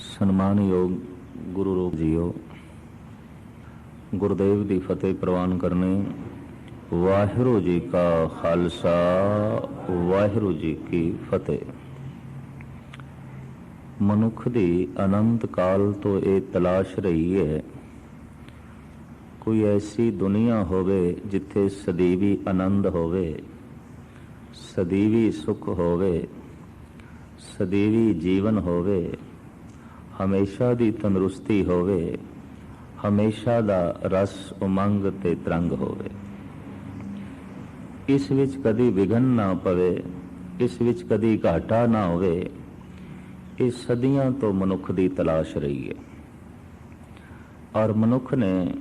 ਸਨਮਾਨਯੋਗ ਗੁਰੂ ਰੂਪ ਜੀਓ, ਗੁਰਦੇਵ ਦੀ ਫਤਿਹ ਪ੍ਰਵਾਨ ਕਰਨੀ ਵਾਹਿਗੁਰੂ ਜੀ ਕਾ ਖਾਲਸਾ, ਵਾਹਿਗੁਰੂ ਜੀ ਕੀ ਫਤਿਹ। ਮਨੁੱਖ ਦੀ ਅਨੰਤ ਕਾਲ ਤੋਂ ਇਹ ਤਲਾਸ਼ ਰਹੀ ਹੈ, ਕੋਈ ਐਸੀ ਦੁਨੀਆ ਹੋਵੇ ਜਿੱਥੇ ਸਦੀਵੀ ਆਨੰਦ ਹੋਵੇ, ਸਦੀਵੀ ਸੁਖ ਹੋਵੇ, ਸਦੀਵੀ ਜੀਵਨ ਹੋਵੇ ਹਮੇਸ਼ਾ ਦੀ ਤੰਦਰੁਸਤੀ ਹੋਵੇ, ਹਮੇਸ਼ਾ ਦਾ ਰਸ ਉਮੰਗ ਤੇ ਤਰੰਗ ਹੋਵੇ। ਇਸ ਵਿੱਚ ਕਦੀ ਵਿਘਨ ਨਾ ਪਵੇ, ਇਸ ਵਿੱਚ ਕਦੀ ਘਾਟਾ ਨਾ ਹੋਵੇ, ਇਹ ਸਦੀਆਂ ਤੋਂ ਮਨੁੱਖ ਦੀ ਤਲਾਸ਼ ਰਹੀ ਹੈ। ਔਰ ਮਨੁੱਖ ਨੇ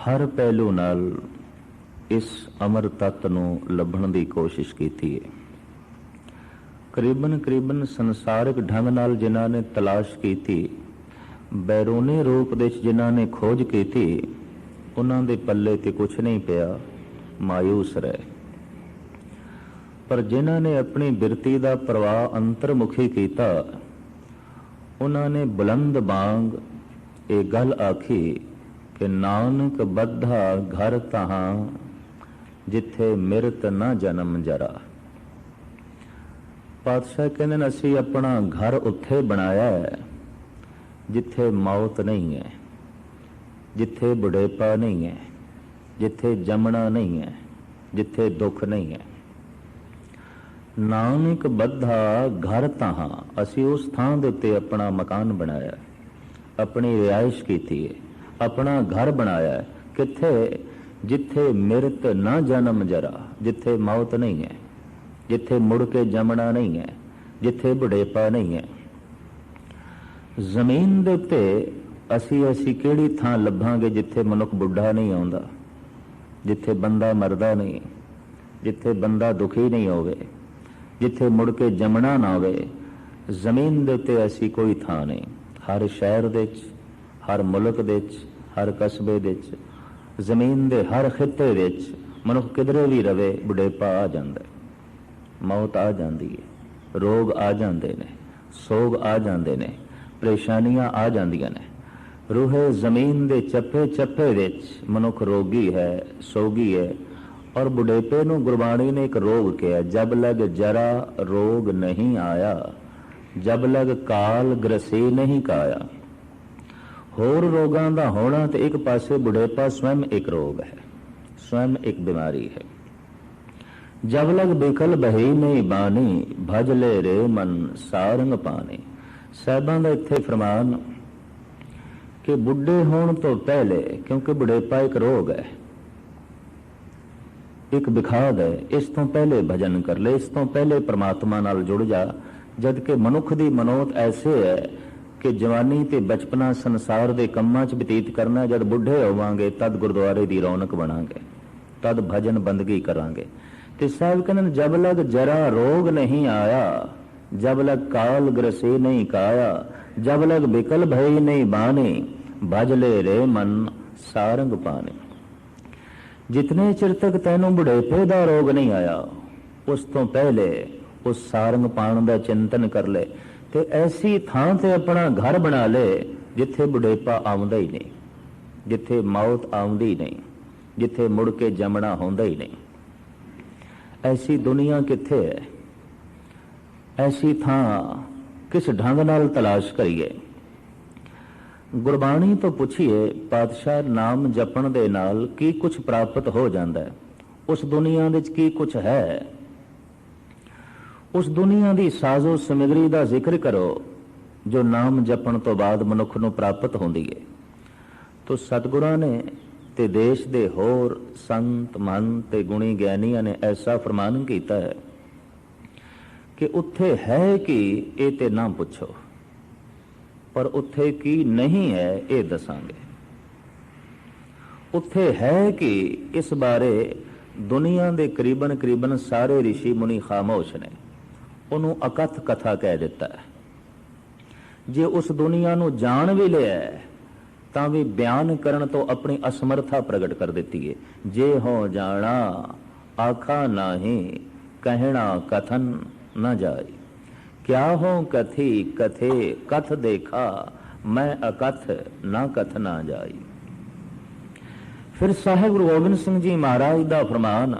ਹਰ ਪਹਿਲੂ ਨਾਲ ਇਸ ਅਮਰ ਤੱਤ ਨੂੰ ਲੱਭਣ ਦੀ ਕੋਸ਼ਿਸ਼ ਕੀਤੀ ਹੈ। ਕਰੀਬਨ ਕਰੀਬਨ ਸੰਸਾਰਿਕ ਢੰਗ ਨਾਲ ਜਿਨ੍ਹਾਂ ਨੇ ਤਲਾਸ਼ ਕੀਤੀ, ਬੈਰੂਨੀ ਰੂਪ ਦੇ ਜਿਨ੍ਹਾਂ ਨੇ ਖੋਜ ਕੀਤੀ, ਉਹਨਾਂ ਦੇ ਪੱਲੇ ਤੇ ਕੁਝ ਨਹੀਂ ਪਿਆ ਮਾਇੂਸ ਰਹੇ। ਪਰ ਜਿਨ੍ਹਾਂ ਨੇ ਆਪਣੀ ਬਿਰਤੀ ਦਾ ਪ੍ਰਵਾਹ ਅੰਤਰਮੁਖੀ ਕੀਤਾ, ਉਹਨਾਂ ਨੇ ਬੁਲੰਦ ਬਾਗ ਇਹ ਗੱਲ ਆਖੀ ਕਿ, ਨਾਨਕ ਬੱਧਾ ਘਰ ਤਹਾਂ, ਜਿੱਥੇ ਮਿਰਤ ਨਾ ਜਨਮ ਜਰਾ। ਪਾਤਸ਼ਾਹ ਕਹਿੰਦੇ ਨੇ, ਅਸੀਂ ਆਪਣਾ ਘਰ ਉੱਥੇ ਬਣਾਇਆ ਹੈ, ਜਿੱਥੇ ਮੌਤ ਨਹੀਂ ਹੈ, ਜਿੱਥੇ ਬੁਢੇਪਾ ਨਹੀਂ ਹੈ, ਜਿੱਥੇ ਜੰਮਣਾ ਨਹੀਂ ਹੈ, ਜਿੱਥੇ ਦੁੱਖ ਨਹੀਂ ਹੈ। ਨਾਨਕ ਬੱਧਾ ਘਰ ਤਹਾਂ, ਅਸੀਂ ਉਸ ਥਾਂ ਦੇ ਉੱਤੇ ਆਪਣਾ ਮਕਾਨ ਬਣਾਇਆ ਆਪਣੀ ਰਿਹਾਇਸ਼ ਕੀਤੀ ਹੈ, ਆਪਣਾ ਘਰ ਬਣਾਇਆ ਕਿੱਥੇ? ਜਿੱਥੇ ਮਿਰਤ ਨਾ ਜਨਮ ਜਰਾ, ਜਿੱਥੇ ਮੌਤ ਨਹੀਂ ਹੈ। ਜਿੱਥੇ ਮੁੜ ਕੇ ਜੰਮਣਾ ਨਹੀਂ ਹੈ, ਜਿੱਥੇ ਬੁਢੇਪਾ ਨਹੀਂ ਹੈ। ਜ਼ਮੀਨ ਦੇ ਉੱਤੇ ਅਸੀਂ ਅਸੀਂ ਕਿਹੜੀ ਥਾਂ ਲੱਭਾਂਗੇ ਜਿੱਥੇ ਮਨੁੱਖ ਬੁੱਢਾ ਨਹੀਂ ਆਉਂਦਾ, ਜਿੱਥੇ ਬੰਦਾ ਮਰਦਾ ਨਹੀਂ, ਜਿੱਥੇ ਬੰਦਾ ਦੁਖੀ ਨਹੀਂ ਹੋਵੇ, ਜਿੱਥੇ ਮੁੜ ਕੇ ਜੰਮਣਾ ਨਾ ਹੋਵੇ। ਜ਼ਮੀਨ ਦੇ ਉੱਤੇ ਅਸੀਂ ਕੋਈ ਥਾਂ ਨਹੀਂ। ਹਰ ਸ਼ਹਿਰ ਦੇ ਵਿੱਚ, ਹਰ ਮੁਲਕ ਦੇ ਵਿੱਚ, ਹਰ ਕਸਬੇ ਦੇ ਵਿੱਚ, ਜ਼ਮੀਨ ਦੇ ਹਰ ਖਿੱਤੇ ਵਿੱਚ ਮਨੁੱਖ ਕਿਧਰੇ ਵੀ ਰਵੇ, ਬੁਢੇਪਾ ਆ ਜਾਂਦਾ ਮੌਤ ਆ ਜਾਂਦੀ ਹੈ ਰੋਗ ਆ ਜਾਂਦੇ ਨੇ, ਸੋਗ ਆ ਜਾਂਦੇ ਨੇ, ਪਰੇਸ਼ਾਨੀਆਂ ਆ ਜਾਂਦੀਆਂ ਨੇ। ਰੂਹੇ ਜ਼ਮੀਨ ਦੇ ਚੱਪੇ ਚੱਪੇ ਵਿੱਚ ਮਨੁੱਖ ਰੋਗੀ ਹੈ, ਸੋਗੀ ਹੈ ਔਰ ਬੁਢੇਪੇ ਨੂੰ ਗੁਰਬਾਣੀ ਨੇ ਇੱਕ ਰੋਗ ਕਿਹਾ, ਜਬ ਲਗ ਜਰਾ ਰੋਗ ਨਹੀਂ ਆਇਆ, ਜਬ ਲਗ ਕਾਲ ਗ੍ਰਸੇ ਨਹੀਂ ਕਾਇਆ। ਹੋਰ ਰੋਗਾਂ ਦਾ ਹੋਣਾ ਤੇ ਇੱਕ ਪਾਸੇ ਬੁਢੇਪਾ ਸਵੈਮ ਇੱਕ ਰੋਗ ਹੈ ਸਵੈਮ ਇੱਕ ਬਿਮਾਰੀ ਹੈ। ਜਬ ਲਗ ਬਿਕਲ ਬਹੀ ਨਹੀਂ ਬਾਣੀ, ਭਜ ਲੈ ਰੇ ਮਨ ਸਾਰੰਗ ਪਾਣੀ। ਸਾਹਿਬਾਂ ਦਾ ਇੱਥੇ ਫਰਮਾਨ ਕਿ ਬੁੱਢੇ ਹੋਣ ਤੋਂ ਪਹਿਲੇ, ਕਿਉਂਕਿ ਬੁਢੇਪਾ ਇੱਕ ਰੋਗ ਹੈ, ਇੱਕ ਵਿਖਾਦ ਹੈ, ਇਸ ਤੋਂ ਪਹਿਲੇ ਭਜਨ ਕਰ ਲੈ, ਇਸ ਤੋਂ ਪਹਿਲੇ ਪ੍ਰਮਾਤਮਾ ਨਾਲ ਜੁੜ ਜਾ ਜਦ ਕਿ ਮਨੁੱਖ ਦੀ ਮਨੋਤ ਐਸੇ ਹੈ ਕਿ ਜਵਾਨੀ ਤੇ ਬਚਪਨਾ ਸੰਸਾਰ ਦੇ ਕੰਮਾਂ 'ਚ ਬਤੀਤ ਕਰਨਾ, ਜਦ ਬੁੱਢੇ ਹੋਵਾਂਗੇ, ਤਦ ਗੁਰਦੁਆਰੇ ਦੀ ਰੌਣਕ ਬਣਾਂਗੇ, ਤਦ ਭਜਨ ਬੰਦਗੀ ਕਰਾਂਗੇ। ਤੇ ਸਾਹਿਬ ਕਹਿੰਦੇ ਜਬ ਲਗ ਜਰਾ ਰੋਗ ਨਹੀਂ ਆਇਆ, ਜਬ ਲਗ ਕਾਲ ਗ੍ਰਸੇ ਨਹੀਂ ਕਾਇਆ, ਜਬ ਲਗ ਬਿਕਲ ਭਈ ਨਹੀਂ ਬਾਣੀ ਭਜਲੇ ਰੇ ਮਨ ਸਾਰੰਗ ਪਾਣੇ। ਜਿਤਨੇ ਚਿਰ ਤੱਕ ਤੈਨੂੰ ਬੁਢੇਪੇ ਦਾ ਰੋਗ ਨਹੀਂ ਆਇਆ, ਉਸ ਤੋਂ ਪਹਿਲੇ ਉਸ ਸਾਰੰਗ ਪਾਣ ਦਾ ਚਿੰਤਨ ਕਰ ਲੈ ਤੇ ਐਸੀ ਥਾਂ ਤੇ ਆਪਣਾ ਘਰ ਬਣਾ ਲੈ ਜਿੱਥੇ ਬੁਢੇਪਾ ਆਉਂਦਾ ਹੀ ਨਹੀਂ, ਜਿੱਥੇ ਮੌਤ ਆਉਂਦੀ ਨਹੀਂ, ਜਿੱਥੇ ਮੁੜ ਕੇ ਜੰਮਣਾ ਹੁੰਦਾ ਹੀ ਨਹੀਂ। ਐਸੀ ਦੁਨੀਆ ਕਿੱਥੇ ਹੈ? ਐਸੀ ਥਾਂ ਕਿਸ ਢੰਗ ਨਾਲ ਤਲਾਸ਼ ਕਰੀਏ? ਗੁਰਬਾਣੀ ਤੋਂ ਪੁੱਛੀਏ, ਪਾਤਸ਼ਾਹ ਨਾਮ ਜਪਣ ਦੇ ਨਾਲ ਕੀ ਕੁਝ ਪ੍ਰਾਪਤ ਹੋ ਜਾਂਦਾ ਹੈ? ਉਸ ਦੁਨੀਆ ਵਿੱਚ ਕੀ ਕੁਝ ਹੈ? ਉਸ ਦੁਨੀਆ ਦੀ ਸਾਜ਼ੋ ਸਮਗਰੀ ਦਾ ਜ਼ਿਕਰ ਕਰੋ, ਜੋ ਨਾਮ ਜਪਣ ਤੋਂ ਬਾਅਦ ਮਨੁੱਖ ਨੂੰ ਪ੍ਰਾਪਤ ਹੁੰਦੀ ਹੈ। ਤੋ ਸਤਿਗੁਰਾਂ ਨੇ ਤੇ ਦੇਸ਼ ਦੇ ਹੋਰ ਸੰਤ ਮਨ ਤੇ ਗੁਣੀ ਗਿਆਨੀਆਂ ਨੇ ਐਸਾ ਫਰਮਾਨ ਕੀਤਾ ਹੈ ਕਿ ਉੱਥੇ ਹੈ ਕਿ ਇਹ ਤੇ ਨਾ ਪੁੱਛੋ, ਪਰ ਉੱਥੇ ਕੀ ਨਹੀਂ ਹੈ ਇਹ ਦੱਸਾਂਗੇ। ਉੱਥੇ ਹੈ ਕਿ ਇਸ ਬਾਰੇ ਦੁਨੀਆ ਦੇ ਕਰੀਬਨ ਕਰੀਬਨ ਸਾਰੇ ઋષਿ ਮੁਨੀ ਖਾਮੋਸ਼ ਨੇ ਉਹਨੂੰ ਅਕਥ ਕਥਾ ਕਹਿ ਦਿੱਤਾ ਹੈ। ਜੇ ਉਸ ਦੁਨੀਆ ਨੂੰ ਜਾਣ ਵੀ ਲਿਆ ਤਾਂ ਵੀ ਬਿਆਨ ਕਰਨ ਤੋਂ ਆਪਣੀ ਅਸਮਰਥਾ ਪ੍ਰਗਟ ਕਰ ਦਿੱਤੀ ਹੈ ਜੇ ਹੋ ਜਾਣਾ, ਆਖਾ ਨਾਹੀਂ, ਕਹਿਣਾ ਕਥਨ ਨਾ ਜਾਏ ਕਿਆ ਹੋ ਕਥੀ, ਕਥੇ, ਕਥ ਦੇਖਾ, ਮੈਂ ਅਕਥ ਨਾ ਕਥ ਨਾ ਜਾਈ। ਫਿਰ ਸਾਹਿਬ ਗੁਰੂ ਗੋਬਿੰਦ ਸਿੰਘ ਜੀ ਮਹਾਰਾਜ ਦਾ ਫਰਮਾਨ,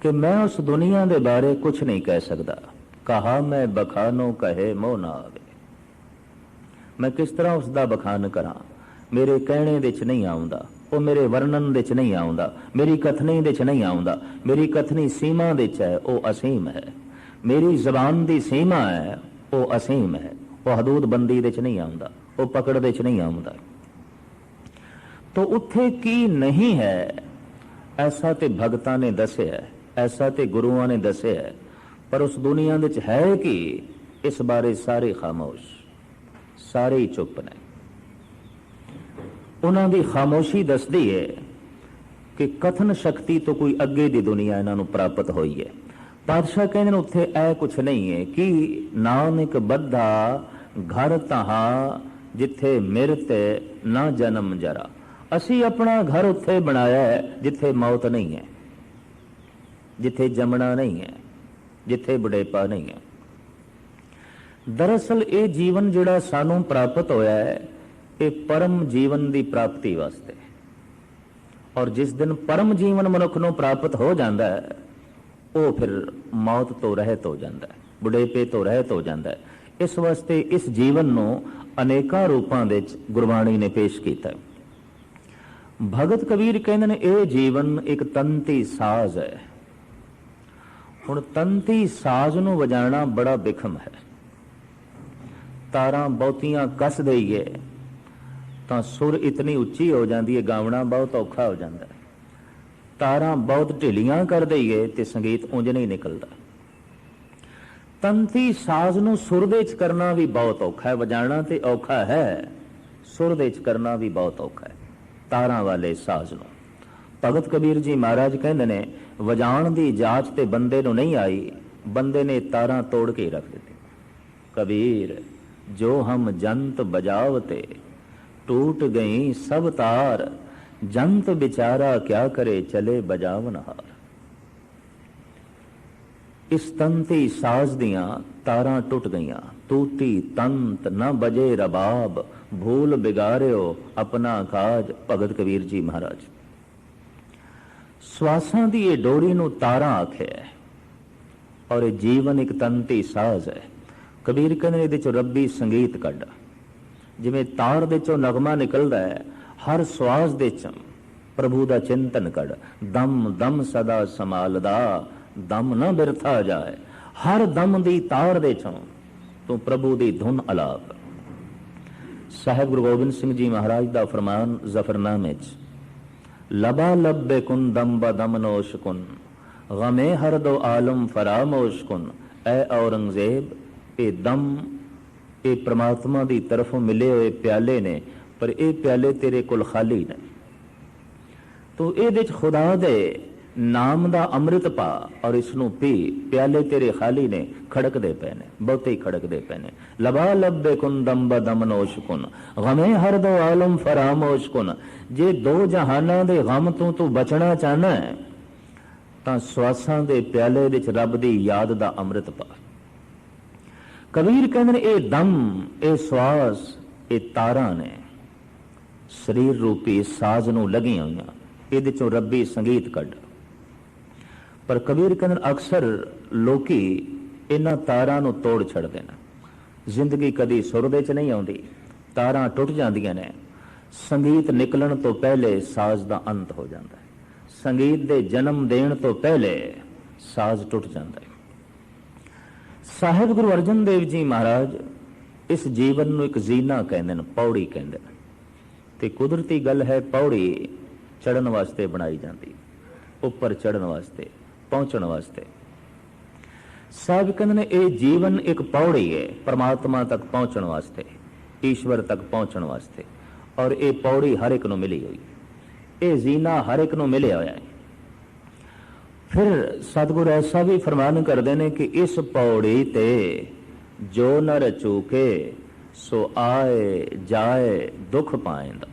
ਕਿ ਮੈਂ ਉਸ ਦੁਨੀਆ ਦੇ ਬਾਰੇ ਕੁਝ ਨਹੀਂ ਕਹਿ ਸਕਦਾ। ਕਹਾ ਮੈਂ ਬਖਾਨੋ ਕਹੇ ਮੋਹ ਨਾ ਆਵੇ। ਮੈਂ ਕਿਸ ਤਰ੍ਹਾਂ ਉਸ ਦਾ ਬਖਾਨ ਕਰਾਂ? ਮੇਰੇ ਕਹਿਣੇ ਵਿੱਚ ਨਹੀਂ ਆਉਂਦਾ। ਉਹ ਮੇਰੇ ਵਰਣਨ ਵਿੱਚ ਨਹੀਂ ਆਉਂਦਾ। ਮੇਰੀ ਕਥਨੀ ਵਿੱਚ ਨਹੀਂ ਆਉਂਦਾ। ਮੇਰੀ ਕਥਨੀ ਸੀਮਾ ਵਿੱਚ ਹੈ, ਉਹ ਅਸੀਮ ਹੈ। ਮੇਰੀ ਜ਼ਬਾਨ ਦੀ ਸੀਮਾ ਹੈ, ਉਹ ਅਸੀਮ ਹੈ। ਉਹ ਹਦੂਦ ਬੰਦੀ ਵਿੱਚ ਨਹੀਂ ਆਉਂਦਾ। ਉਹ ਪਕੜ ਵਿੱਚ ਨਹੀਂ ਆਉਂਦਾ। ਤੋ ਉੱਥੇ ਕੀ ਨਹੀਂ ਹੈ? ਐਸਾ ਤੇ ਭਗਤਾਂ ਨੇ ਦੱਸਿਆ। ਐਸਾ ਤੇ ਗੁਰੂਆਂ ਨੇ ਦੱਸਿਆ। ਪਰ ਉਸ ਦੁਨੀਆ ਵਿੱਚ ਹੈ ਕਿ? ਇਸ ਬਾਰੇ ਸਾਰੇ ਖਾਮੋਸ਼। ਸਾਰੇ ਹੀ ਚੁੱਪ ਨੇ। ਉਹਨਾਂ ਦੀ ਖਾਮੋਸ਼ੀ ਦੱਸਦੀ ਹੈ ਕਿ ਕਥਨ ਸ਼ਕਤੀ ਤੋਂ ਕੋਈ ਅੱਗੇ ਦੀ ਦੁਨੀਆ ਇਹਨਾਂ ਨੂੰ ਪ੍ਰਾਪਤ ਹੋਈ ਹੈ ਪਾਤਸ਼ਾਹ ਕਹਿੰਦੇ ਨੇ ਉੱਥੇ ਐ ਕੁਝ ਨਹੀਂ ਹੈ ਕਿ ਨਾਨਕ ਬੱਧਾ ਘਰ ਤਹਾ ਜਿੱਥੇ ਮਿਰਤ ਨਾ ਜਨਮ ਜਰਾ। ਅਸੀਂ ਆਪਣਾ ਘਰ ਉੱਥੇ ਬਣਾਇਆ ਹੈ ਜਿੱਥੇ ਮੌਤ ਨਹੀਂ ਹੈ, ਜਿੱਥੇ ਜਮਣਾ ਨਹੀਂ ਹੈ, ਜਿੱਥੇ ਬੁਢੇਪਾ ਨਹੀਂ ਹੈ। ਦਰਅਸਲ ਇਹ ਜੀਵਨ ਜਿਹੜਾ ਸਾਨੂੰ ਪ੍ਰਾਪਤ ਹੋਇਆ ਹੈ, ਇਹ ਪਰਮ ਜੀਵਨ ਦੀ ਪ੍ਰਾਪਤੀ ਵਾਸਤੇ। ਔਰ ਜਿਸ ਦਿਨ ਪਰਮ ਜੀਵਨ ਮਨੁੱਖ ਨੂੰ ਪ੍ਰਾਪਤ ਹੋ ਜਾਂਦਾ ਹੈ, ਉਹ ਫਿਰ ਮੌਤ ਤੋਂ ਰਹਿਤ ਹੋ ਜਾਂਦਾ ਹੈ, ਬੁਢੇਪੇ ਤੋਂ ਰਹਿਤ ਹੋ ਜਾਂਦਾ ਹੈ। ਇਸ ਵਾਸਤੇ ਇਸ ਜੀਵਨ ਨੂੰ ਅਨੇਕਾਂ ਰੂਪਾਂ ਵਿੱਚ ਗੁਰਬਾਣੀ ਨੇ ਪੇਸ਼ ਕੀਤਾ ਹੈ। ਭਗਤ ਕਬੀਰ ਕਹਿੰਦੇ ਨੇ, ਇਹ ਜੀਵਨ ਇੱਕ ਤੰਤੀ ਸਾਜ਼ ਹੈ। ਹੁਣ ਤੰਤੀ ਸਾਜ਼ ਨੂੰ ਵਜਾਉਣਾ ਬੜਾ ਬਿਖਮ ਹੈ। ਤਾਰਾਂ ਬਹੁਤੀਆਂ ਕੱਸ ਦਈਏ ਤਾਂ ਸੁਰ ਇਤਨੀ ਉੱਚੀ ਹੋ ਜਾਂਦੀ ਹੈ ਗਾਉਣਾ ਬਹੁਤ ਔਖਾ ਹੋ ਜਾਂਦਾ ਹੈ ਤਾਰਾਂ ਬਹੁਤ ਢਿੱਲੀਆਂ ਕਰ ਦਈਏ ਤੇ ਸੰਗੀਤ ਉਂਝ ਨਹੀਂ ਨਿਕਲਦਾ। ਤੰਤੀ ਸਾਜ਼ ਨੂੰ ਸੁਰ ਦੇ ਵਿੱਚ ਕਰਨਾ ਵੀ ਬਹੁਤ ਔਖਾ ਹੈ ਵਜਾਉਣਾ ਤੇ ਔਖਾ ਹੈ, ਸੁਰ ਦੇ ਵਿੱਚ ਕਰਨਾ ਵੀ ਬਹੁਤ ਔਖਾ ਹੈ ਤਾਰਾਂ ਵਾਲੇ ਸਾਜ਼ ਨੂੰ। ਭਗਤ ਕਬੀਰ ਜੀ ਮਹਾਰਾਜ ਕਹਿੰਦੇ ਨੇ ਵਜਾਣ ਦੀ ਜਾਚ ਤੇ ਬੰਦੇ ਨੂੰ ਨਹੀਂ ਆਈ, ਬੰਦੇ ਨੇ ਤਾਰਾਂ ਤੋੜ ਕੇ ਹੀ ਰੱਖ ਦਿੱਤੀ ਕਬੀਰ ਜੋ ਹਮ ਜੰਤ ਬਜਾਵਤੇ, ਟੂਟ ਗਈ ਸਭ ਤਾਰ, ਜੰਤ ਵਿਚਾਰਾ ਕਿਆ ਕਰੇ ਚਲੇ ਬਜਾਵਨ ਹਾਰ। ਇਸ ਤੰਤੀ ਸਾਜ਼ ਦੀਆਂ ਤਾਰਾਂ ਟੁੱਟ ਗਈਆਂ ਟੂਟੀ ਤੰਤ ਨਾ ਬਜੇ ਰਬਾਬ, ਭੂਲ ਬਿਗਾਰਿਓ ਆਪਣਾ ਕਾਜ, ਭਗਤ ਕਬੀਰ ਜੀ ਮਹਾਰਾਜ। ਸਵਾਸਾਂ ਦੀ ਇਹ ਡੋਰੀ ਨੂੰ ਤਾਰਾਂ ਆਖਿਆ ਔਰ ਇਹ ਜੀਵਨ ਇੱਕ ਤੰਤੀ ਸਾਜ਼ ਹੈ। ਕਬੀਰ ਕਹਿੰਦੇ ਨੇ ਇਹਦੇ ਚੋਂ ਰੱਬੀ ਸੰਗੀਤ ਕੱਢ। ਜਿਵੇਂ ਤਾਰ ਦੇ ਚੋਂ ਨਗਮਾ ਨਿਕਲਦਾ ਹੈ, ਹਰ ਸਵਾਸ ਦੇ ਚ ਪ੍ਰਭੂ ਦਾ ਚਿੰਤਨ ਕੱਢ। ਦਮ ਦਮ ਸਦਾ ਸੰਭਾਲਦਾ, ਦਮ ਨਾ ਬਿਰਥਾ ਜਾਏ। ਹਰ ਦਮ ਦੀ ਤਾਰ ਦੇ ਚੋਂ ਤੂੰ ਪ੍ਰਭੂ ਦੀ ਧੁਨ ਅਲਾਪ। ਸਾਹਿਬ ਗੁਰੂ ਗੋਬਿੰਦ ਸਿੰਘ ਜੀ ਮਹਾਰਾਜ ਦਾ ਫਰਮਾਨ ਜ਼ਫਰਨਾਮੇ 'ਚ, ਲਬਾ ਲਬ ਬੇਕੁਨ ਦਮ ਬਦਮ ਨੋਸ਼ ਕੁਨ, ਗਮੇ ਹਰ ਦੋ ਆਲਮ ਫਰਾਮੋਸ਼ ਕੁਨ, ਐ ਔਰੰਗਜ਼ੇਬ ਇਹ ਦਮ, ਇਹ ਪ੍ਰਮਾਤਮਾ ਦੀ ਤਰਫੋਂ ਮਿਲੇ ਹੋਏ ਪਿਆਲੇ ਨੇ, ਪਰ ਇਹ ਪਿਆਲੇ ਤੇਰੇ ਕੋਲ ਖਾਲੀ ਨੇ। ਤੂੰ ਇਹਦੇ ਚ ਖੁਦਾ ਦੇ ਨਾਮ ਦਾ ਅੰਮ੍ਰਿਤ ਪਾ ਔਰ ਇਸ ਨੂੰ ਪੀ, ਪਿਆਲੇ ਤੇਰੇ ਖਾਲੀ ਨੇ, ਖੜਕਦੇ ਪਏ ਨੇ, ਬਹੁਤੇ ਹੀ ਖੜਕਦੇ ਪਏ ਨੇ। ਲਬਾ ਲੱਭੇ ਕੁਨ ਦਮ ਬਦਮ ਨੋਸ਼ ਕੁਨ, ਗਮੇ ਹਰ ਦੋ ਆਲਮ ਫਰਾਮੋਸ਼ ਕੁਨ। ਜੇ ਦੋ ਜਹਾਨਾਂ ਦੇ ਗਮ ਤੋਂ ਤੂੰ ਬਚਣਾ ਚਾਹਨਾ ਤਾਂ ਸਵਾਸਾਂ ਦੇ ਪਿਆਲੇ ਵਿੱਚ ਰੱਬ ਦੀ ਯਾਦ ਦਾ ਅੰਮ੍ਰਿਤ ਪਾ। ਕਬੀਰ ਕਹਿੰਦੇ ਨੇ, ਇਹ ਦਮ, ਇਹ ਸਵਾਸ, ਇਹ ਤਾਰਾਂ ਨੇ। ਸਰੀਰ ਰੂਪੀ ਸਾਜ਼ ਨੂੰ ਲੱਗੀਆਂ ਹੋਈਆਂ। ਇਹਦੇ ਚੋਂ ਰੱਬੀ ਸੰਗੀਤ ਕੱਢ। ਪਰ ਕਬੀਰ ਕਹਿੰਦੇ ਨੇ, ਅਕਸਰ ਲੋਕੀ ਇਹਨਾਂ ਤਾਰਾਂ ਨੂੰ ਤੋੜ ਛੱਡਦੇ ਨੇ। ਜ਼ਿੰਦਗੀ ਕਦੀ ਸੁਰ ਦੇ ਚ ਨਹੀਂ ਆਉਂਦੀ। ਤਾਰਾਂ ਟੁੱਟ ਜਾਂਦੀਆਂ ਨੇ। ਸੰਗੀਤ ਨਿਕਲਣ ਤੋਂ ਪਹਿਲੇ ਸਾਜ਼ ਦਾ ਅੰਤ ਹੋ ਜਾਂਦਾ ਹੈ। ਸੰਗੀਤ ਦੇ ਜਨਮ ਦੇਣ ਤੋਂ ਪਹਿਲੇ ਸਾਜ਼ ਟੁੱਟ ਜਾਂਦਾ ਹੈ। ਸਾਹਿਬ ਗੁਰੂ ਅਰਜਨ ਦੇਵ ਜੀ ਮਹਾਰਾਜ ਇਸ ਜੀਵਨ ਨੂੰ ਇੱਕ ਜ਼ੀਨਾ ਕਹਿੰਦੇ ਨੇ, ਪੌੜੀ ਕਹਿੰਦੇ ਨੇ। ਤੇ ਕੁਦਰਤੀ ਗੱਲ ਹੈ ਪੌੜੀ ਚੜਨ ਵਾਸਤੇ ਬਣਾਈ ਜਾਂਦੀ, ਉੱਪਰ ਚੜਨ ਵਾਸਤੇ, ਪਹੁੰਚਣ ਵਾਸਤੇ। ਸਾਹਿਬ ਕਹਿੰਦੇ ਨੇ, ਇਹ ਜੀਵਨ ਇੱਕ ਪੌੜੀ ਹੈ, ਪਰਮਾਤਮਾ ਤੱਕ ਪਹੁੰਚਣ ਵਾਸਤੇ, ਈਸ਼ਵਰ ਤੱਕ ਪਹੁੰਚਣ ਵਾਸਤੇ। ਔਰ ਇਹ ਪੌੜੀ ਹਰ ਇੱਕ ਨੂੰ ਮਿਲੀ ਹੋਈ। ਇਹ ਜ਼ੀਨਾ ਹਰ ਇੱਕ ਨੂੰ ਮਿਲਿਆ ਹੋਇਆ ਹੈ। ਫਿਰ ਸਤਿਗੁਰ ਐਸਾ ਵੀ ਫਰਮਾਨ ਕਰਦੇ ਨੇ ਕਿ ਇਸ ਪੌੜੀ ਤੇ ਜੋ ਨਰ ਚੂਕੇ ਸੋ ਆਏ ਜਾਏ ਦੁੱਖ ਪਾਏਂਦਾ।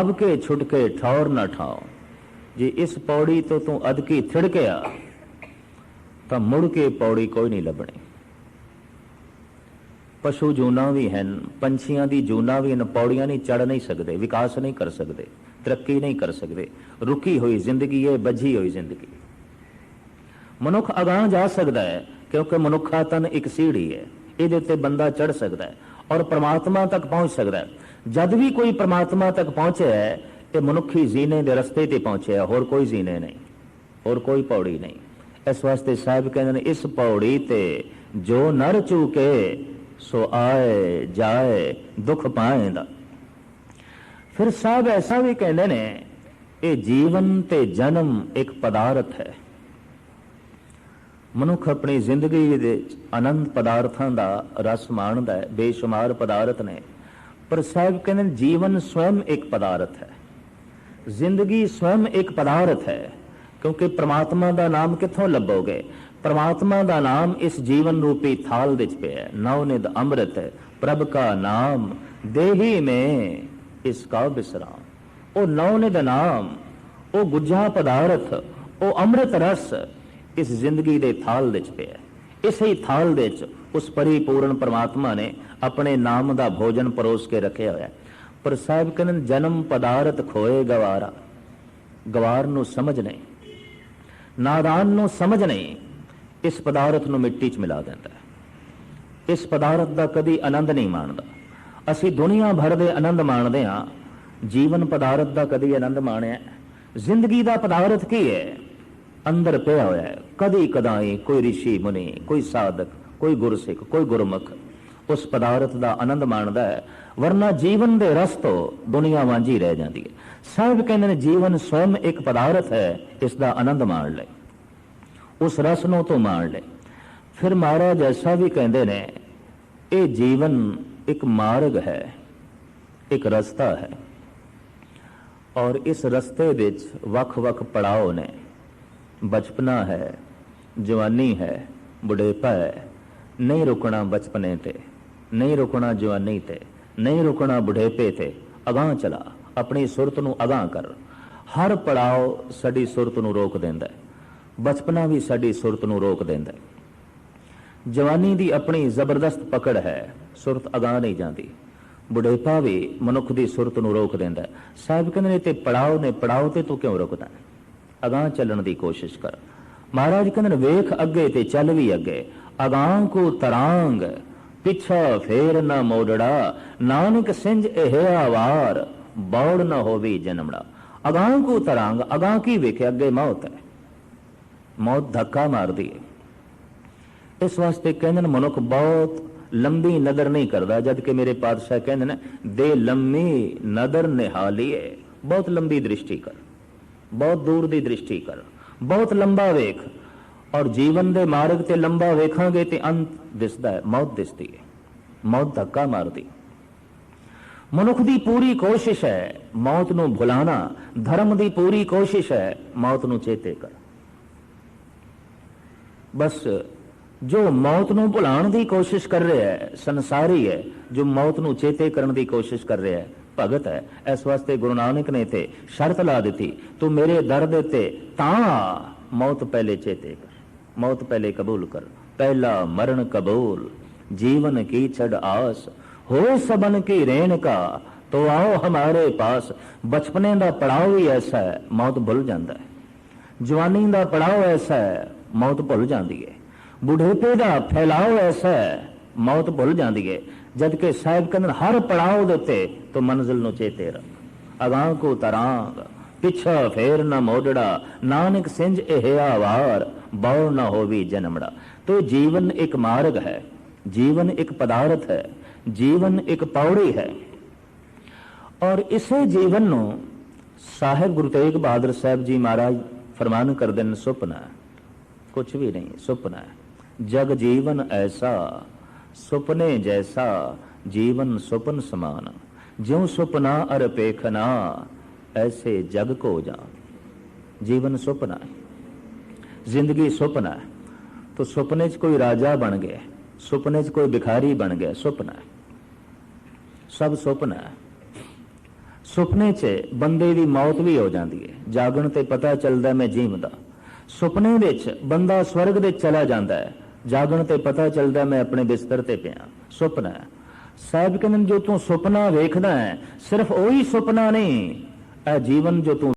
ਅਬ ਕੇ ਛੁਟਕੇ ਠੌਰ ਨਾ ਠਾਓ ਜੇ ਇਸ ਪੌੜੀ ਤੋਂ ਤੂੰ ਅਦਕੀ ਥਿੜਕਿਆ, ਤਾਂ ਮੁੜ ਕੇ ਪੌੜੀ ਕੋਈ ਨਹੀਂ ਲੱਭਣੀ। ਪਸ਼ੂ ਜੂਨਾ ਵੀ ਹਨ, ਪੰਛੀਆਂ ਦੀ ਜੂਨਾ ਵੀ ਹਨ, ਪੌੜੀਆਂ ਨਹੀਂ ਚੜ ਨਹੀਂ ਸਕਦੇ, ਵਿਕਾਸ ਨਹੀਂ ਕਰ ਸਕਦੇ। ਤਰੱਕੀ ਨਹੀਂ ਕਰ ਸਕਦੇ। ਰੁਕੀ ਹੋਈ ਜ਼ਿੰਦਗੀ ਹੈ, ਬੱਝੀ ਹੋਈ ਜ਼ਿੰਦਗੀ। ਮਨੁੱਖ ਅਗਾਹ ਜਾ ਸਕਦਾ ਹੈ, ਕਿਉਂਕਿ ਮਨੁੱਖਾ ਤਨ ਇੱਕ ਸੀੜੀ ਹੈ। ਇਹਦੇ ਉੱਤੇ ਬੰਦਾ ਚੜ ਸਕਦਾ ਹੈ ਔਰ ਪ੍ਰਮਾਤਮਾ ਤੱਕ ਪਹੁੰਚ ਸਕਦਾ ਹੈ। ਜਦ ਵੀ ਕੋਈ ਪ੍ਰਮਾਤਮਾ ਤੱਕ ਪਹੁੰਚਿਆ ਹੈ, ਤੇ ਮਨੁੱਖੀ ਜ਼ੀਨੇ ਦੇ ਰਸਤੇ ਤੇ ਪਹੁੰਚਿਆ ਹੋਰ ਕੋਈ ਜ਼ੀਨੇ ਨਹੀਂ, ਹੋਰ ਕੋਈ ਪੌੜੀ ਨਹੀਂ। ਇਸ ਵਾਸਤੇ ਸਾਹਿਬ ਕਹਿੰਦੇ ਨੇ, ਇਸ ਪੌੜੀ ਤੇ ਜੋ ਨਰ ਚੂਕੇ, ਸੋ ਆਏ ਜਾਏ ਦੁੱਖ ਪਾਏਂਦਾ। ਫਿਰ ਸਾਹਿਬ ਐਸਾ ਵੀ ਕਹਿੰਦੇ ਨੇ, ਇਹ ਜੀਵਨ ਤੇ ਜਨਮ ਇੱਕ ਪਦਾਰਥ ਹੈ। ਮਨੁੱਖ ਆਪਣੀ ਜ਼ਿੰਦਗੀ ਦੇ ਵਿੱਚ ਅਨੰਤ ਪਦਾਰਥਾਂ ਦਾ ਰਸ ਮਾਣਦਾ ਹੈ, ਬੇਸ਼ੁਮਾਰ ਪਦਾਰਥ ਨੇ। ਪਰ ਸਾਹਿਬ ਕਹਿੰਦੇ ਜੀਵਨ ਸਵੈਮ ਇੱਕ ਪਦਾਰਥ ਹੈ। ਜ਼ਿੰਦਗੀ ਸਵੈਮ ਇੱਕ ਪਦਾਰਥ ਹੈ, ਕਿਉਂਕਿ ਪ੍ਰਮਾਤਮਾ ਦਾ ਨਾਮ ਕਿੱਥੋਂ ਲੱਭੋਗੇ? ਪ੍ਰਮਾਤਮਾ ਦਾ ਨਾਮ ਇਸ ਜੀਵਨ ਰੂਪੀ ਥਾਲ ਵਿੱਚ ਪਿਆ ਹੈ। ਨਵਨਿਦ ਅੰਮ੍ਰਿਤ ਹੈ ਪ੍ਰਭ ਕਾ ਨਾਮ, ਦੇਹੀ ਮੇ। ਇਸ ਕਾ ਬਿਸਰਾਮ। ਉਹ ਨਵਨਿਦ ਨਾਮ, ਉਹ ਗੁੱਝਾ ਪਦਾਰਥ, ਉਹ ਅੰਮ੍ਰਿਤ ਰਸ ਇਸ ਜ਼ਿੰਦਗੀ ਦੇ ਥਾਲ ਵਿੱਚ ਪਿਆ ਹੈ। ਇਸੇ ਹੀ ਥਾਲ ਦੇ ਵਿੱਚ ਉਸ ਪਰਿਪੂਰਨ ਪ੍ਰਮਾਤਮਾ ਨੇ ਆਪਣੇ ਨਾਮ ਦਾ ਭੋਜਨ ਪਰੋਸ ਕੇ ਰੱਖਿਆ ਹੋਇਆ ਪਰ ਸਾਹਿਬ ਕਹਿੰਦੇ ਜਨਮ ਪਦਾਰਥ ਖੋਏ ਗਵਾਰਾ। ਗਵਾਰ ਨੂੰ ਸਮਝ ਨਹੀਂ, ਨਾਦਾਨ ਨੂੰ ਸਮਝ ਨਹੀਂ, ਇਸ ਪਦਾਰਥ ਨੂੰ ਮਿੱਟੀ 'ਚ ਮਿਲਾ ਦਿੰਦਾ ਇਸ ਪਦਾਰਥ ਦਾ ਕਦੀ ਆਨੰਦ ਨਹੀਂ ਮਾਣਦਾ। ਅਸੀਂ ਦੁਨੀਆ ਭਰ ਦੇ ਆਨੰਦ ਮਾਣਦੇ ਹਾਂ। ਜੀਵਨ ਪਦਾਰਥ ਦਾ ਕਦੀ ਆਨੰਦ ਮਾਣਿਆ ਜ਼ਿੰਦਗੀ ਦਾ ਪਦਾਰਥ ਕੀ ਹੈ? ਅੰਦਰ ਪਿਆ ਹੋਇਆ ਹੈ। ਕਦੀ ਕਦਾਈ ਕੋਈ ਰਿਸ਼ੀ, ਮੁਨੀ, ਕੋਈ ਸਾਧਕ, ਕੋਈ ਗੁਰਸਿੱਖ, ਕੋਈ ਗੁਰਮੁਖ ਉਸ ਪਦਾਰਥ ਦਾ ਆਨੰਦ ਮਾਣਦਾ ਹੈ। ਵਰਨਾ ਜੀਵਨ ਦੇ ਰਸ ਤੋਂ ਦੁਨੀਆ ਵਾਂਝੀ ਰਹਿ ਜਾਂਦੀ ਹੈ। ਸਾਹਿਬ ਕਹਿੰਦੇ ਨੇ ਜੀਵਨ ਸਵੈਮ ਇੱਕ ਪਦਾਰਥ ਹੈ, ਇਸ ਦਾ ਆਨੰਦ ਮਾਣ ਲੈ ਉਸ ਰਸ ਨੂੰ ਤੋਂ ਮਾਣ ਲੈ ਫਿਰ ਮਹਾਰਾਜ ਐਸਾ ਵੀ ਕਹਿੰਦੇ ਨੇ, ਇਹ ਜੀਵਨ ਇੱਕ ਮਾਰਗ ਹੈ, ਇੱਕ ਰਸਤਾ ਹੈ। ਔਰ ਇਸ ਰਸਤੇ ਵਿੱਚ ਵੱਖ-ਵੱਖ ਪੜਾਅ ਨੇ। ਬਚਪਨਾ ਹੈ, ਜਵਾਨੀ ਹੈ, ਬੁਢੇਪਾ ਹੈ। ਨਹੀਂ ਰੁਕਣਾ ਬਚਪਨੇ ਤੇ, ਨਹੀਂ ਰੁਕਣਾ ਜਵਾਨੀ ਤੇ, ਨਹੀਂ ਰੁਕਣਾ ਬੁਢੇਪੇ ਤੇ। ਅਗਾਹ ਚਲਾ, ਆਪਣੀ ਸੁਰਤ ਨੂੰ ਅਗਾਹ ਕਰ। ਹਰ ਪੜਾਅ ਸਾਡੀ ਸੁਰਤ ਨੂੰ ਰੋਕ ਦਿੰਦਾ ਹੈ। ਬਚਪਨਾ ਵੀ ਸਾਡੀ ਸੁਰਤ ਨੂੰ ਰੋਕ ਦਿੰਦਾ ਹੈ। ਜਵਾਨੀ ਦੀ ਆਪਣੀ ਜ਼ਬਰਦਸਤ ਪਕੜ ਹੈ। ਸੁਰਤ ਅਗਾਹ ਨਹੀਂ ਜਾਂਦੀ। ਬੁਢੇਪਾ ਵੀ ਮਨੁੱਖ ਦੀ ਸੁਰਤ ਨੂੰ ਰੋਕ ਦਿੰਦਾ ਸਾਹਿਬ ਕਹਿੰਦੇ ਨੇ, ਤੇ ਪੜਾਓ ਨੇ ਪੜਾਓ ਤੇ ਤੂੰ ਕਿਉਂ ਰੁਕਦਾ ਹੈ? ਅਗਾਹ ਚੱਲਣ ਦੀ ਕੋਸ਼ਿਸ਼ ਕਰ। ਮਹਾਰਾਜ ਕਹਿੰਦੇ ਨੇ, ਵੇਖ ਅੱਗੇ ਤੇ ਚੱਲ ਵੀ ਅੱਗੇ। ਅਗਾਹ ਕੋ ਤਰਾਂਗ, ਪਿਛਾ ਫੇਰ ਨਾ ਮੋੜੜਾ। ਨਾਨਕ ਸਿੰਜ ਇਹ ਆਵਾਰ, ਬੌੜ ਨਾ ਹੋਵੇ ਜਨਮੜਾ। ਅਗਾਹ ਕੋ ਤਰਾਂਗ, ਅਗਾਹ ਕੀ ਵੇਖੇ? ਅੱਗੇ ਮੌਤ ਹੈ। ਮੌਤ ਧੱਕਾ ਮਾਰਦੀ ਹੈ। ਇਸ ਵਾਸਤੇ ਕਹਿੰਦੇ ਨੇ, ਮਨੁੱਖ ਬਹੁਤ ਲੰਬੀ ਨਜ਼ਰ ਨਹੀਂ ਕਰਦਾ, ਜਦ ਕਿ ਮੇਰੇ ਪਾਤਸ਼ਾਹ ਕਹਿੰਦੇ ਨੇ, ਦੇ ਲੰਮੀ ਨਜ਼ਰ ਨਿਹਾਲੀਏ ਬਹੁਤ ਲੰਬੀ ਦ੍ਰਿਸ਼ਟੀ ਕਰ, ਬਹੁਤ ਦੂਰ ਦੀ ਦ੍ਰਿਸ਼ਟੀ ਕਰ, ਬਹੁਤ ਲੰਬਾ ਵੇਖ। ਔਰ ਜੀਵਨ ਦੇ ਮਾਰਗ ਤੇ ਲੰਬਾ ਵੇਖਾਂਗੇ ਤੇ ਅੰਤ ਦਿਸਦਾ ਹੈ, ਮੌਤ ਦਿਸਦੀ ਹੈ ਮੌਤ ਧੱਕਾ ਮਾਰਦੀ। ਮਨੁੱਖ ਦੀ ਪੂਰੀ ਕੋਸ਼ਿਸ਼ ਹੈ ਮੌਤ ਨੂੰ ਭੁਲਾਣਾ, ਧਰਮ ਦੀ ਪੂਰੀ ਕੋਸ਼ਿਸ਼ ਹੈ ਮੌਤ ਨੂੰ ਚੇਤੇ ਕਰ। ਬਸ ਜੋ ਮੌਤ ਨੂੰ ਭੁਲਾਉਣ ਦੀ ਕੋਸ਼ਿਸ਼ ਕਰ ਰਿਹਾ ਹੈ, ਸੰਸਾਰੀ ਹੈ, ਜੋ ਮੌਤ ਨੂੰ ਚੇਤੇ ਕਰਨ ਦੀ ਕੋਸ਼ਿਸ਼ ਕਰ ਰਿਹਾ ਹੈ, ਭਗਤ ਹੈ, ਇਸ ਵਾਸਤੇ ਗੁਰੂ ਨਾਨਕ ਨੇ ਤੇ ਸ਼ਰਤ ਲਾ ਦਿੱਤੀ, ਤੂੰ ਮੇਰੇ ਦਰ ਦੇ ਤੇ ਤਾਂ ਮੌਤ ਪਹਿਲੇ ਚੇਤੇ ਕਰ, ਮੌਤ ਪਹਿਲੇ ਕਬੂਲ ਕਰ, ਪਹਿਲਾ ਮਰਨ ਕਬੂਲ, ਜੀਵਨ ਕੀ ਛੜ ਆਸ, ਹੋ ਸਬਨ ਕੀ ਰੇਣ ਕਾ, ਤੋ ਆਓ ਹਮਾਰੇ ਪਾਸ, ਬਚਪਨੇ ਦਾ ਪੜਾਉ ਵੀ ਐਸਾ ਹੈ, ਮੌਤ ਭੁੱਲ ਜਾਂਦਾ ਹੈ, ਜਵਾਨੀ ਦਾ ਪੜਾਉ ਐਸਾ ਹੈ, ਮੌਤ ਭੁੱਲ ਜਾਂਦੀ ਹੈ। ਬੁਢੇਪੇ ਦਾ ਫੈਲਾਓ ਐਸਾ ਹੈ, ਮੌਤ ਭੁੱਲ ਜਾਂਦੀ ਹੈ ਜਦ ਕਿ ਸਾਹਿਬ ਕਹਿੰਦੇ ਹਰ ਪੜਾਅ ਦੇ ਉੱਤੇ ਤੋਂ ਮੰਜ਼ਿਲ ਨੂੰ ਚੇਤੇ ਰੱਖ। ਅਗਾਹ ਕੋ ਤਰਾਂ ਪਿਛਾ ਫੇਰ ਨਾ ਮੋੜੜਾ, ਨਾਨਕ ਸਿੰਜ ਇਹ ਆਵਾਰ ਬੌਰ ਨਾ ਹੋਵੀ ਜਨਮੜਾ। ਤੋ ਜੀਵਨ ਇੱਕ ਮਾਰਗ ਹੈ, ਜੀਵਨ ਇੱਕ ਪਦਾਰਥ ਹੈ, ਜੀਵਨ ਇੱਕ ਪੌੜੀ ਹੈ। ਔਰ ਇਸੇ ਜੀਵਨ ਨੂੰ ਸਾਹਿਬ ਗੁਰੂ ਤੇਗ ਬਹਾਦਰ ਸਾਹਿਬ ਜੀ ਮਹਾਰਾਜ ਫਰਮਾਨ ਕਰਦੇ ਨੇ, ਸੁਪਨਾ। ਕੁਝ ਵੀ ਨਹੀਂ, ਸੁਪਨਾ ਹੈ। ਜਗ ਜੀਵਨ ਐਸਾ ਸੁਪਨੇ ਜੈਸਾ ਜੀਵਨ ਸੁਪਨ ਸਮਾਨ ਜਿਉ ਸੁਪਨਾ ਅਰ ਪੇਖਨਾ ਐਸੇ ਜਗ ਕੋ ਜਾ ਜੀਵਨ ਸੁਪਨਾ ਹੈ ਜ਼ਿੰਦਗੀ ਸੁਪਨਾ ਹੈ तो सुपने च कोई राजा बन गया सुपने च कोई भिखारी बन गया सुपना है सब ਸੁਪਨਾ ਹੈ ਸੁਪਨੇ 'ਚ ਬੰਦੇ ਦੀ ਮੌਤ ਵੀ ਹੋ ਜਾਂਦੀ ਹੈ ਜਾਗਣ ਤੇ ਪਤਾ ਚੱਲਦਾ ਮੈਂ ਜੀਵਦਾ ਸੁਪਨੇ ਵਿੱਚ ਬੰਦਾ ਸਵਰਗ ਦੇ ਚਲਾ ਜਾਂਦਾ ਹੈ ਜਾਗਣ ਤੇ ਪਤਾ ਚੱਲਦਾ ਮੈਂ ਆਪਣੇ ਬਿਸਤਰ ਤੇ ਪਿਆ। ਸੁਪਨਾ ਸਾਹਿਬ ਕਹਿੰਦੇ ਜੋ ਤੂੰ ਸੁਪਨਾ ਵੇਖਦਾ ਹੈ, ਸਿਰਫ ਉਹੀ ਸੁਪਨਾ ਨਹੀਂ, ਇਹ ਜੀਵਨ ਜੋ ਤੂੰ